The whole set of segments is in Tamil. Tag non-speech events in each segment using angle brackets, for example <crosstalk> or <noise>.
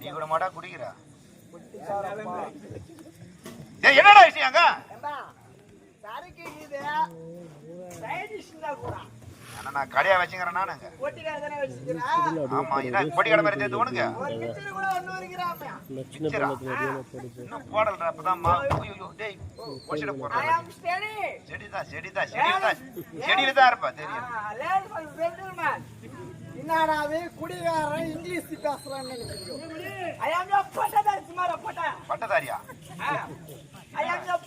நீ கூட மாட்டா குடிக்கிற? என்னடா விஷயம் அங்க? சரக்கு இது தான் கூட. ஏன்னா நான் கடையா வச்சுக்கிறேன் நானுங்க. ஆமா என்ன பொடி கடை மாதிரி தேர்த்து உனக்கு ஒரு மிச்சர் கூட ஒண்ணு இருக்கிறாங்க மிச்சரா? இன்னும் போடலடா அப்பதான் மா ஐயோ, ஐயோ, டேய் ஆம் ஸ்டடி செடிதான் செடிதான் செடிதான் செடியில தான் இருப்பா தெரியும். லேடிஸ் அண்ட் ஜென்டில்மேன் என்னடா அது குடிகாரன் இங்கிலீஷ் பேசுறான்னு பட்டா. பட்டதாரியா?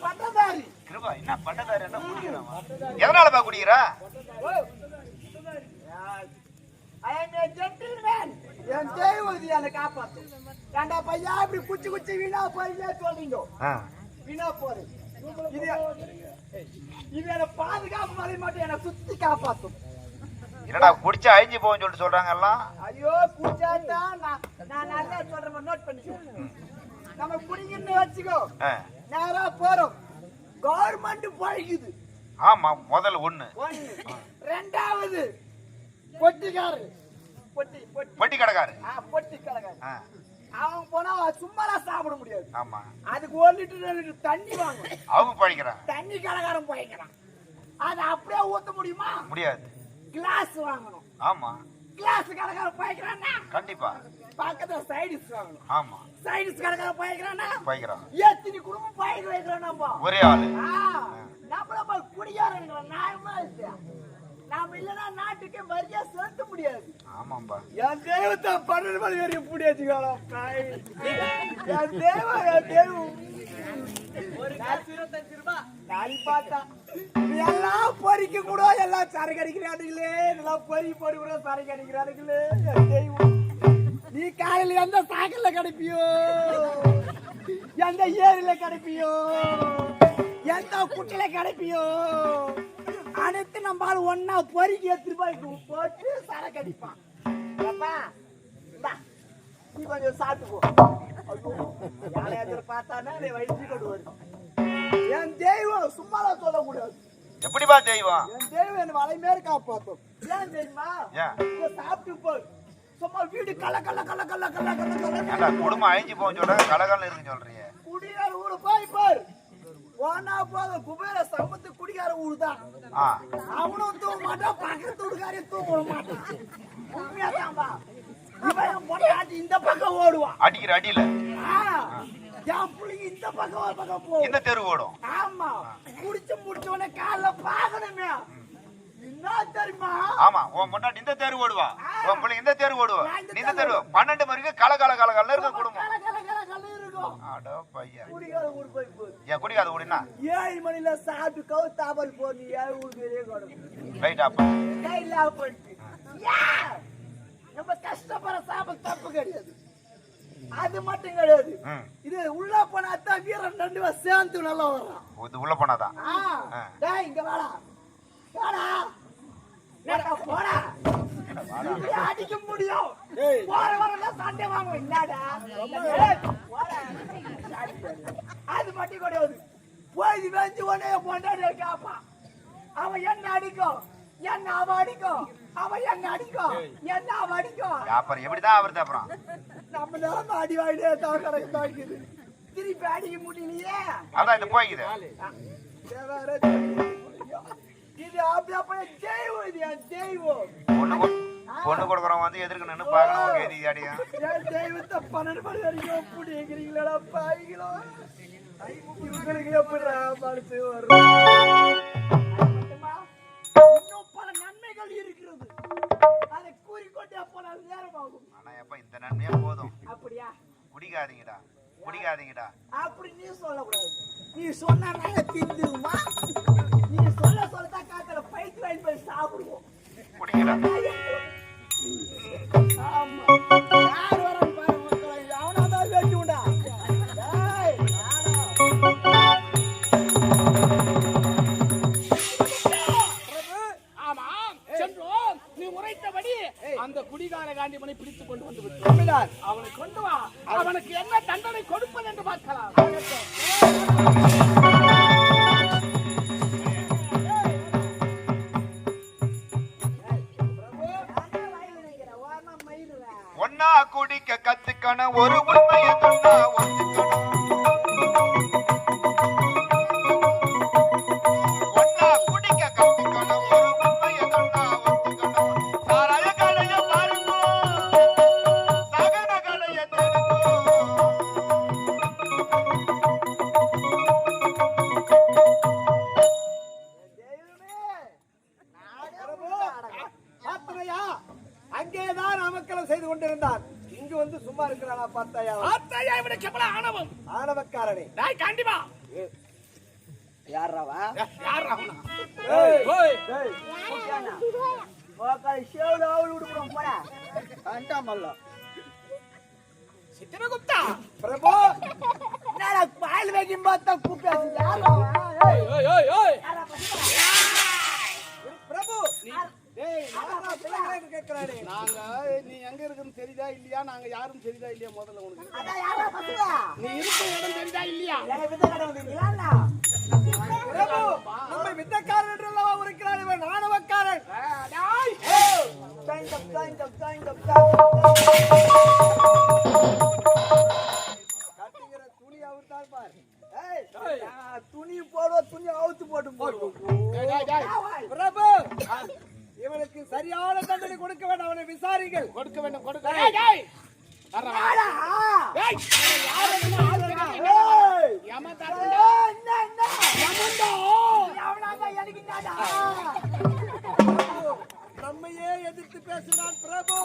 பட்டதாரி. கிருபா என்ன பட்டதாரி என்ன குடிக்கிறான் எதனாலப்பா குடிக்கிறா ஐ ஆம் யோர் ஜென்டில்மேன் என் என்னை காப்பாத்து. ஏண்டா பையா இப்படி குச்சி குச்சி வீணா போறீங்க சொல்றீங்க. வீணா போறது இது இது என்ன பாதுகாப்பு வரை மட்டும் என்னை சுத்தி காப்பாத்தும். என்னடா குடிச்சா அழிஞ்சு போகும்னு சொல்லிட்டு சொல்றாங்க எல்லாம் ஐயோ குடிச்சாட்டா நான் நான் நல்லா சொல்றேன் நோட் பண்ணிக்கோ. நம்ம குடிக்கணும்னு வச்சுக்கோ. நேரா போறோம். கவர்மெண்ட் பழகுது ஆமா முதல்ல ஒண்ணு. ரெண்டாவது பொட்டிக்காரரு பொட்டி பொட்டி. பொட்டி கடைக்காரு ஆ பொட்டி ஆ, அவன் போனா சும்மாலாம் சாப்பிட முடியாது. ஆமா. அதுக்கு ஒரு லிட்டர் ரெண்டு லிட்டர் தண்ணி வாங்கும். அவங்க பழிக்கிறான் தண்ணி கலகாரம் போய்க்கிறான் அதை அப்படியே ஊத்த முடியுமா? முடியாது. கிளாஸ் வாங்கணும். ஆமா. கிளாஸ் கலகாரம் போய்க்கிறான்னா கண்டிப்பா. பக்கத்துல சைடிஸ் வாங்கணும். ஆமா. சைடிஸ் கலகாரம் போய்க்கிறான்னா பழிக்கிறான் எத்தனை குடும்பம் பாய்க்க வைக்கிறோம் நம்ம? ஒரே ஆளு. நம்மள போய் குடியாரங்கிற நியாயமா இருக்கு. நாம இல்லனா நாட்டுக்கே மரியாதை செலுத்த முடியாது. ஆமாம்பா. என் தெய்வத்தை பன்னெண்டு மணி வரைக்கும் பூடி வச்சுக்கலாம் என் தெய்வம் என் தெய்வம். எல்லாம் பொறிக்க கூட எல்லாம் சரக்கு அடிக்கிறானுங்களே. இதெல்லாம் பொறி பொறி கூட சரக்கு அடிக்கிறானுங்களே. தெய்வம். நீ காலையில எந்த சாக்கல்ல கிடைப்பியோ? எந்த ஏரியில கிடைப்பியோ? எந்த குட்டில கிடைப்பியோ? அனைத்து நம்மால ஒன்னா பொறிக்கு எடுத்துட்டு போய் போட்டு சரக்கு அடிப்பான். அப்பா நீ கொஞ்சம் சாப்பிட்டுக்கோ ஐயோ, யாரையாவது பார்த்தானா நீ வயிற்று கொண்டு வரும். என் தெய்வம் சும்மாலாம் சொல்லக்கூடாது. எப்படிப்பா தெய்வம்? என் தெய்வம் என் வலை மேல காப்பாத்தும். ஏன் தெரியுமா? சாப்பிட்டு போய் சும்மா வீடு கல கல கல கல கல கல கல குடும்பம் அழிஞ்சு போகும்னு சொல்றாங்க கலகலன்னு இருக்குன்னு சொல்றீங்க குடிகார ஊரு போய் பார். போனா போத குபேர சம்பத்து குடிகார ஊரு தான் அவனும் தூங்க மாட்டான் பக்கத்து வீட்டுக்காரையும் தூங்க மாட்டான். உண்மையா தான்பா இவன் பொண்டாட்டி இந்த பக்கம் ஓடுவான். அடிக்கிற அடியில. என் பிள்ளைங்க இந்த பக்கம் ஒரு பக்கம் போகும். இந்த தெரு ஓடும். ஆமா. குடிச்சு முடிச்ச உடனே காலைல பாக்கணுமே என்ன தெரியுமா? ஆமா உன் முன்னாடி இந்த தெரு ஓடுவா. உன் பிள்ளை இந்த தெரு ஓடுவா. இந்த தெரு பன்னெண்டு மணிக்கு கல கல கல கல இருக்க குடும்பம் கல கல கல கல இருக்கும் அடோ பையன் குடிகார ஊர் போய் போகுது ஏன் குடிக்காத ஓடினா ஏழு மணில சாப்பிட்டு கவு தாபல் போட்டு ஏழு ஊர் பெரிய கொடுக்கும்? நம்ம கஷ்டப்படுற சாப்பிட தப்பு கிடையாது அது மட்டும் கிடையாது இது உள்ள போனா தான் வீரன் ரெண்டு பேரும் சேர்ந்து நல்லா வர்றான் இது உள்ள போனாதான். டேய், இங்க வாடா வாடா என்னடா, போடா அடிக்க முடியும் போற வரலாம் சண்டை வாங்க என்னடா. அது மட்டும் கிடையாது போய் வெஞ்சு உடனே பொண்டாடி காப்பான் அவன் என்ன அடிக்கும் என்ன அவன் அடிக்கும் அவன் என்ன அடிக்கும் என்ன அவன் அடிக்கும் அப்புறம் எப்படிதான் அவருது அப்புறம்? நம்ம நிலம அடி வாங்கிட்டே தான் தாக்குது திருப்பி அடிக்க முடியலையே அதான் இது போய்க்குது. இது அப்படி அப்படியே தெய்வம் இது என் தெய்வம் பொண்ணு கொ- பொண்ணு கொடுக்குறவங்க வந்து எதிர்க்கு நின்று பார்க்கணும். எதி அடியும் தெய்வத்தை பன்னெண்டு மணி வரைக்கும் பிடிக்கிறீங்களா பாய்களோ இவங்களுக்கு எப்படிடா மனசு வரும் இன்னும் பல நன்மைகள் இருக்கிறது அதை கூறிக்கொண்டே போனால் நேரமாகும் ஆனா எப்ப இந்த நன்மையா போதும். அப்படியா? குடிக்காதீங்கடா. குடிக்காதீங்கடா. அப்படி நீ சொல்லக்கூடாது. நீ சொன்னா நாங்க திந்துருமா நீ சொல்ல சொல்லத்தான் காத்துல பைத்து வாங்கி போய் சாப்பிடுவோம். ஆமா. ஆமாம் சென்றோம் நீ பிடித்துக் கொண்டு வந்து விட்டார் அவனை கொண்டு வா. அவனுக்கு என்ன தண்டனை கொடுப்பது என்று பார்க்கலாம். ஒன்னா குடிக்க கத்துக்கணும் ஒரு அங்கேதான் அமக்கலம் செய்து கொண்டிருந்தான் இங்கு வந்து சும்மா இருக்கிறானா பார்த்தாயா? ஆத்தையா இவனுக்கு எவ்வளவு ஆணவம் ஆணவக்காரனே. டாய் கண்டிப்பா. யாராவா யார் அவனா ஏய், ஓய். ஏய், வேண்டாமல்ல. சித்திரகுப்தா. பிரபு. என்னடா பால் வைக்கும் பார்த்தா கூப்பிடாது யாராவா ஏய், ஓய் ஓய் கேட்கிறானே நாங்க நீ எங்க இருக்குன்னு தெரியுதா இல்லையா? நாங்க யாரும் தெரியுதா இல்லையா முதல்ல உனக்கு? நீ இருக்க இடம் தெரியுதா இல்லையா? நம்ம வித்தக்காரன் அல்லவா இருக்கிறான் இவன் ஆணவக்காரன் டாய் கட்டுகிற நம்மையே எதிர்த்து பேசுகிறான் பிரபு.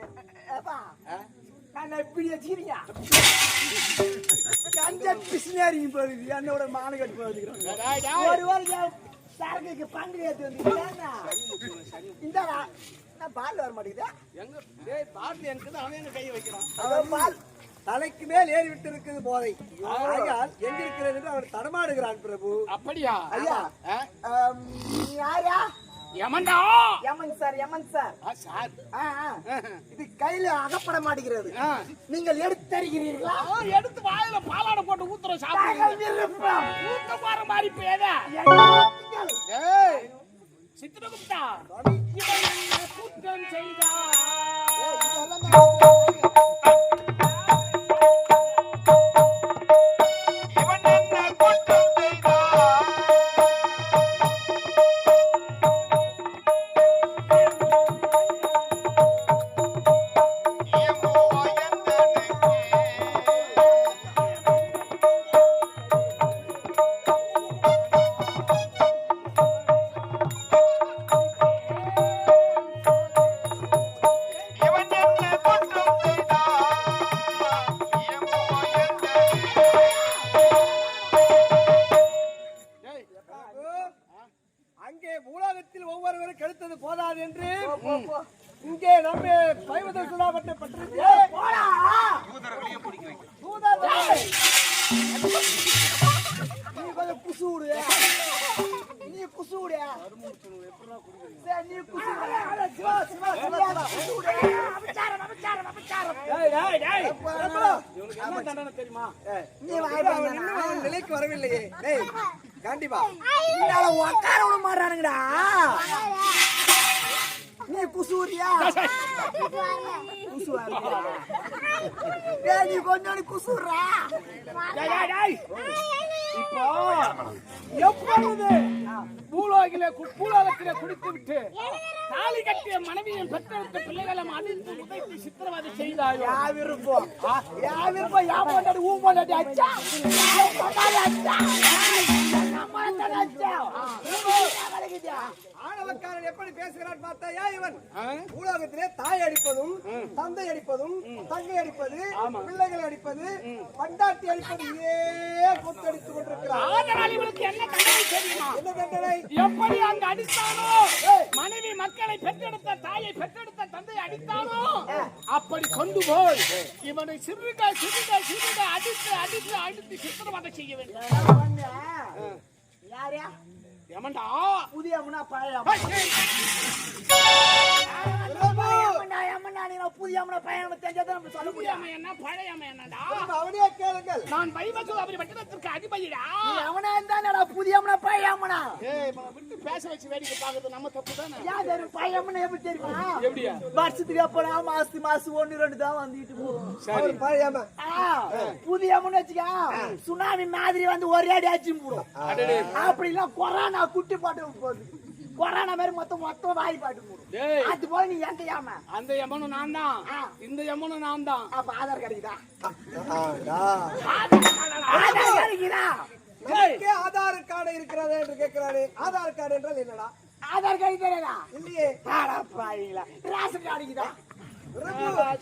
<laughs> கஞ்சன் பிசினாரி போகுது என்னோட மானகட்டு போகுது. டாய் டாய் ஒரு வாரம் சரக்குக்கு பங்கு ஏத்து வந்து இந்த பால் வர மாட்டேங்குதா? எங்க பாட்டில் எனக்கு அவன் எங்க கையை வைக்கிறான்? பால் தலைக்கு மேல் ஏறி விட்டு இருக்குது போதை ஆகையால் எங்க இருக்கிறது அவர் தடமாடுகிறான் பிரபு. அப்படியா? ஐயா. யாரா யமண்டா Yaman sir Yaman sir. Sir. இது கையில அகப்பட மாட்டேங்கிறது. நீங்கள் எடுத்தருகிறீர்களா ஆ, எடுத்து வாயில பாலாடை போட்டு ஊத்துறோம் சாப்பிடுங்க. ஊத்த மாதிரி பேத சித்திரகுப்தா இவன் என்ன நீ கொஞ்சம் குசு விடு நீ குசு விடு நீ தெரியுமா? ஏய், நீ நிலைக்கு வரவில்லையே. டேய் கண்டிப்பா. என்னால உட்கார விட மாட்டானுங்கடா நீ குசூரியா குசுவா டேய் நீ கொஞ்சம் குசுறா டேய், டேய், டேய். இப்போ எப்பொழுது பூலோகிலே பூலோகத்திலே குடித்து விட்டு தாலி கட்டிய மனைவியும் பெற்றெடுத்த பிள்ளைகளும் அடித்து உதைத்து சித்திரவதை செய்தாயோ யா விருப்பம் யா விருப்பம் யா பொண்டாடி ஊ பொண்டாடி அச்சா நம்ம அச்சா ஆணவக்காரன் எப்படி பேசுகிறான் பார்த்தாயா இவன்? ஆ? பூலோகத்திலே தாய் அடிப்பதும் தந்தை அடிப்பதும் தங்கை அடிப்பது பிள்ளைகளை அடிப்பது பண்டாட்டி அடிப்பது இதே கொத்தடித்துக் கொண்டிருக்கிறான் ஆதலால் இவனுக்கு என்ன தண்டனை தெரியுமா? என்ன தண்டனை எப்படி அங்கு அடித்தானோ? மனைவி மக்களை பெற்றெடுத்த தாயை பெற்றெடுத்த தந்தை அடித்தானோ? அப்படி கொண்டு போய் இவனை சிறுக சிறுக சிறுக அடித்து அடித்து அடித்து சித்திரவதை செய்ய வேண்டும். யாரையா ஏமாண்டா. புதிய பழைய ஏய், ஏய். அம்மனா அம்மனா நீ புதிய அம்மனா பழைய தெரிஞ்சதை நம்ம சொல்ல புதிய முடியும் என்ன பழைய அம்மா என்னடா அவனையே கேளுங்கள். நான் வைவசூதாபுரி பட்டணத்திற்கு அதிபதிடா நீ அவனா இருந்தானடா புதிய அம்மனா பழைய அம்மனா ஏய் இவனை விட்டு பேச வச்சு வேடிக்கை பார்க்கறது நம்ம தப்பு தானே? யார் பழைய அம்மனா எப்படி தெரியுமா? எப்படியா? வருஷத்துக்கு அப்படா மாசத்து மாசம் ஒண்ணு ரெண்டு தான் வந்துட்டு போகும் சரி. அவர் புதிய அம்மன் வச்சுக்க சுனாமி மாதிரி வந்து ஒரே அடி அடிச்சு போடும். அடடே. அப்படிலாம் கொரோனா குட்டி பாட்டு போகுது. கொரோனா மாதிரி மொத்தம் மொத்தம் வாய் பாட்டு போடும் டேய். அது போல நீ எங்க ஏமா? அந்த எமனும் நான் தான் இந்த எமனும் நான் தான் அப்ப ஆதார் கிடைக்குதா. ஆதார்? கிடைக்குதா ஆதார் கார்டு இருக்கிறது என்று கேட்கிறாரு ஆதார் கார்டு என்றால் என்னடா? ஆதார் கார்டு தெரியாதா இல்லையே. ஆடா பாவீங்களா ரேஷன் கார்டுக்குதா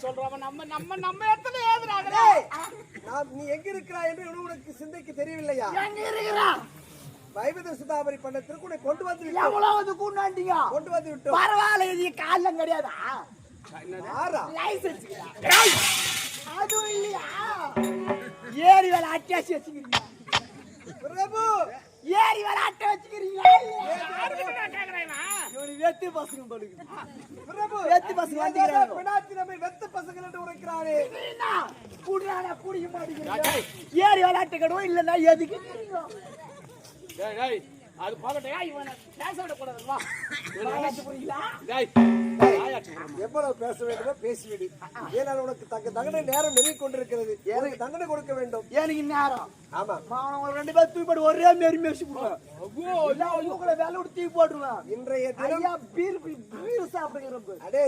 சொல்றவன் நம்ம நம்ம நம்ம இடத்துல ஏதுறாங்க டேய், நாம் நீ எங்க இருக்கிறாய் என்று உனக்கு சிந்தைக்கு தெரியவில்லையா? எங்க இருக்கிறா வைபத சுதாபரி பண்ணத்திற்கு உன்னை கொண்டு வந்து எவ்வளவு கூண்டாண்டீங்க? கொண்டு வந்து விட்டோம் பரவாயில்ல இது காலம் கிடையாதா? லைசன்ஸ் அதுவும் இல்லையா? ஏரி வேலை அட்டாசி வச்சுக்கிறீங்க பிரபு! ஏரி வேலை அட்டை வச்சுக்கிறீங்களா? வெத்து பசங்க படுக்குது பிரபு வெத்து பசங்க வந்துக்கிறாங்க. பினாத்தி நம்மை வெத்த பசங்கள் என்று உரைக்கிறாரே? குடிறானா, குடிக்க மாட்டேங்கிறீங்க. ஏரி வேலை அட்டை கட்டுவோம் இல்லைன்னா எதுக்கு? டேய் டேய் அது போகட்டும் ஏய் இவனை பேச விடக்கூடாது வா. வாயாட்டு போறீங்களா? டேய் ஆயாச்சு போடுமா. எவ்வளவு பேச வேண்டுமோ பேசிவிடு ஏனால் உனக்கு தக்க தண்டனை நேரம் நெருங்கி கொண்டிருக்கிறது எனக்கு தண்டனை கொடுக்க வேண்டும். எனக்கு நேரம். ஆமா. ரெண்டு பேர் தூக்கி போட்டு ஒரே மாரி மேய்ச்சி போடுவேன் உங்களை வேலை விட்டு தூக்கி போட்டுருவேன். இன்றைய தினம் ஐயா பீர் பீர் சாப்பிடுங்க அடே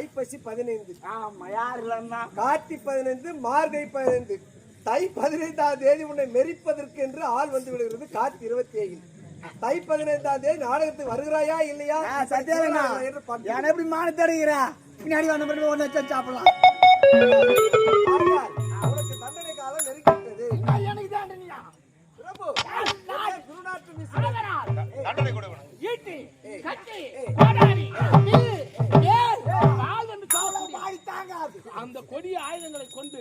ஐப்பசி பதினைந்து. ஆமா யாரு இல்லைன்னா? கார்த்தி பதினைந்து மார்கழி பதினைந்து. தை பதினைந்தாம் தேதி உன்னை மெரிப்பதற்கு என்று ஆள் வந்து விடுகிறது கார்த்தி இருபத்தி ஏழு தை பதினைந்தாம் தேதி நாடகத்துக்கு வருகிறாயா இல்லையா? பார்த்து என்ன எப்படி மானத்தடைகிறா பின்னாடி வந்த பிறகு ஒன்னு வச்சு சாப்பிடலாம். உனக்கு தண்டனை காலம் நெருங்கிவிட்டது. எனக்கு தாண்டனியா பிரபு குருநாட்டு மிஸ்? தண்டனை கொடு இவனுக்கு. ஈட்டி கட்டி அந்த கொடிய ஆயுதங்களை கொண்டு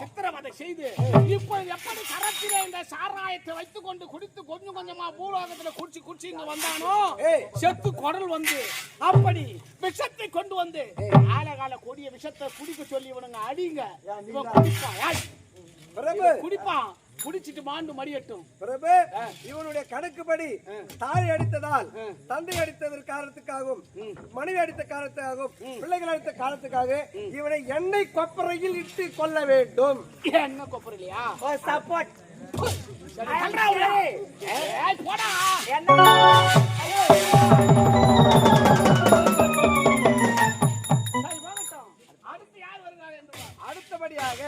சித்திரவதை செய்து இப்பொழுது எப்படி கரத்திலே இந்த சாராயத்தை வைத்துக் கொண்டு குடித்து கொஞ்சம் கொஞ்சமா பூலோகத்துல குடிச்சு குடிச்சு இங்க வந்தானோ? செத்து குடல் வந்து அப்படி விஷத்தை கொண்டு வந்து ஆலகால கொடிய விஷத்தை குடிக்க சொல்லி இவனுங்க அடிங்க. குடிப்பான். குடிப்பான். குடிச்சிட்டு மாண்டு மடியட்டும். பிரபு இவனுடைய கணக்குப்படி தாய் அடித்ததால் தந்தை அடித்ததற்கு காரணத்துக்காகவும் மனைவி அடித்த காரணத்துக்காகவும் பிள்ளைகள் அடித்த காரணத்துக்காக இவனை எண்ணெய் கொப்பரையில் இட்டு கொள்ள வேண்டும். என்ன கொப்பர் இல்லையா சப்போர்ட் போடா. பார். அடுத்தபடியாக